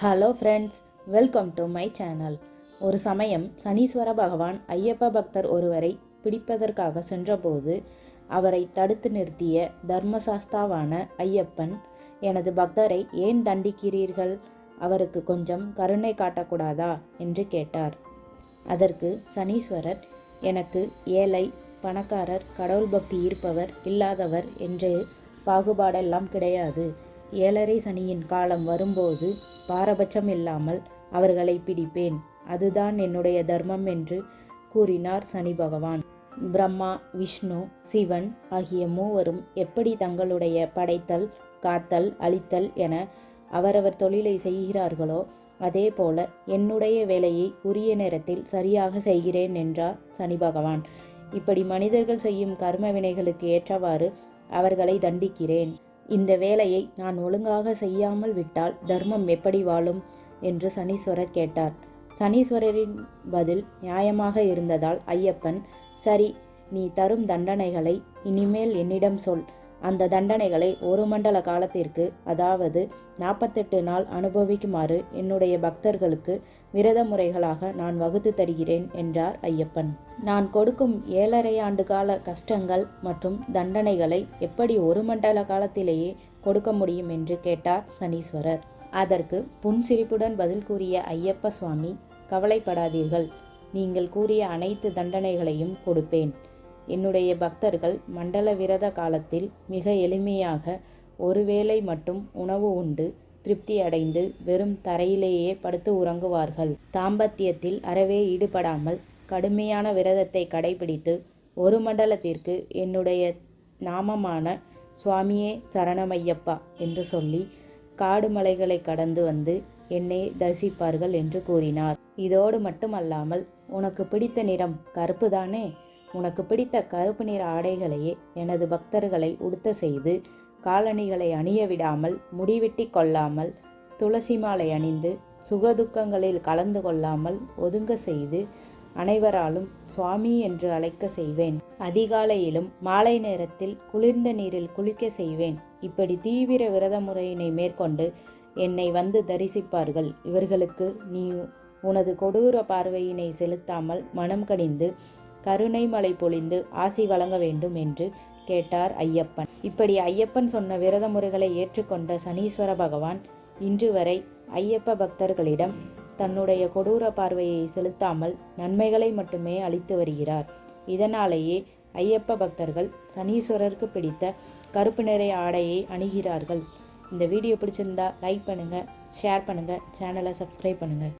Hello friends welcome to my channel ஒரு சமயம் சனீஸ்வர பகவான் ஐயப்ப பக்தர் ஒருவரை பிடிப்பதற்காக சென்றபோது அவரை தடுத்து நிறுத்திய தர்மசாஸ்தாவான ஐயப்பன் எனது பக்தரை ஏன் தண்டிக்கிறீர்கள்? அவருக்கு கொஞ்சம் கருணை காட்டக்கூடாதா? என்று கேட்டார். அதற்கு சனீஸ்வரர் எனக்கு ஏழை பணக்காரர் கடவுள் பக்தி இருப்பவர் இல்லாதவர் என்று பாகுபாடெல்லாம் கிடையாது. ஏழரை சனியின் காலம் வரும்போது பாரபட்சம் இல்லாமல் அவர்களை பிடிப்பேன். அதுதான் என்னுடைய தர்மம் என்று கூறினார் சனி பகவான். பிரம்மா விஷ்ணு சிவன் ஆகிய மூவரும் எப்படி தங்களுடைய படைத்தல் காத்தல் அழித்தல் என அவரவர் தொழிலை செய்கிறார்களோ அதே போல என்னுடைய வேலையை உரிய நேரத்தில் சரியாக செய்கிறேன் என்றார் சனி பகவான். இப்படி மனிதர்கள் செய்யும் கர்ம வினைகளுக்கு ஏற்றவாறு அவர்களை தண்டிக்கிறேன். இந்த வேலையை நான் ஒழுங்காக செய்யாமல் விட்டால் தர்மம் எப்படி வாழும்? என்று சனீஸ்வரர் கேட்டார். சனீஸ்வரரின் பதில் நியாயமாக இருந்ததால் ஐயப்பன் சரி நீ தரும் தண்டனைகளை இனிமேல் என்னிடம் சொல். அந்த தண்டனைகளை ஒரு மண்டல காலத்திற்கு அதாவது நாற்பத்தெட்டு நாள் அனுபவிக்குமாறு என்னுடைய பக்தர்களுக்கு விரத முறைகளாக நான் வகுத்து தருகிறேன் என்றார் ஐயப்பன். நான் கொடுக்கும் ஏழரை ஆண்டு கால கஷ்டங்கள் மற்றும் தண்டனைகளை எப்படி ஒரு மண்டல காலத்திலேயே கொடுக்க முடியும் என்று கேட்டார் சனீஸ்வரர். அதற்கு புன்சிரிப்புடன் பதில் கூறிய ஐயப்ப சுவாமி கவலைப்படாதீர்கள். நீங்கள் கூறிய அனைத்து தண்டனைகளையும் கொடுப்பேன். என்னுடைய பக்தர்கள் மண்டல விரத காலத்தில் மிக எளிமையாக ஒருவேளை மட்டும் உணவு உண்டு திருப்தி அடைந்து வெறும் தரையிலேயே படுத்து உறங்குவார்கள். தாம்பத்தியத்தில் அறவே ஈடுபடாமல் கடுமையான விரதத்தை கடைபிடித்து ஒரு மண்டலத்திற்கு என்னுடைய நாமமான சுவாமியே சரணமையப்பா என்று சொல்லி காடு மலைகளை கடந்து வந்து என்னை தரிசிப்பார்கள் என்று கூறினார். இதோடு மட்டுமல்லாமல் உனக்கு பிடித்த நிறம் கருப்பு தானே? உனக்கு பிடித்த கருப்பு நிற ஆடைகளையே எனது பக்தர்களை உடுத்த செய்து காலணிகளை அணிய விடாமல் முடிவெட்டி கொள்ளாமல் துளசி மாலை அணிந்து சுகதுக்கங்களில் கலந்து கொள்ளாமல் ஒதுங்க செய்து அனைவராலும் சுவாமி என்று அழைக்க செய்வேன். அதிகாலையிலும் மாலை நேரத்தில் குளிர்ந்த நீரில் குளிக்க செய்வேன். இப்படி தீவிர விரத முறையினை மேற்கொண்டு என்னை வந்து தரிசிப்பார்கள். இவர்களுக்கு நீ உனது கொடூர பார்வையினை செலுத்தாமல் மனம் கடிந்து கருணை மலை பொழிந்து ஆசி வழங்க வேண்டும் என்று கேட்டார் ஐயப்பன். இப்படி ஐயப்பன் சொன்ன விரத முறைகளை ஏற்றுக்கொண்ட சனீஸ்வர பகவான் இன்று வரை ஐயப்ப பக்தர்களிடம் தன்னுடைய கொடூர பார்வையை செலுத்தாமல் நன்மைகளை மட்டுமே அளித்து வருகிறார். இதனாலேயே ஐயப்ப பக்தர்கள் சனீஸ்வரருக்கு பிடித்த கருப்பு நிற ஆடையை அணிகிறார்கள். இந்த வீடியோ பிடிச்சிருந்தா லைக் பண்ணுங்கள் ஷேர் பண்ணுங்கள் சேனலை சப்ஸ்கிரைப் பண்ணுங்கள்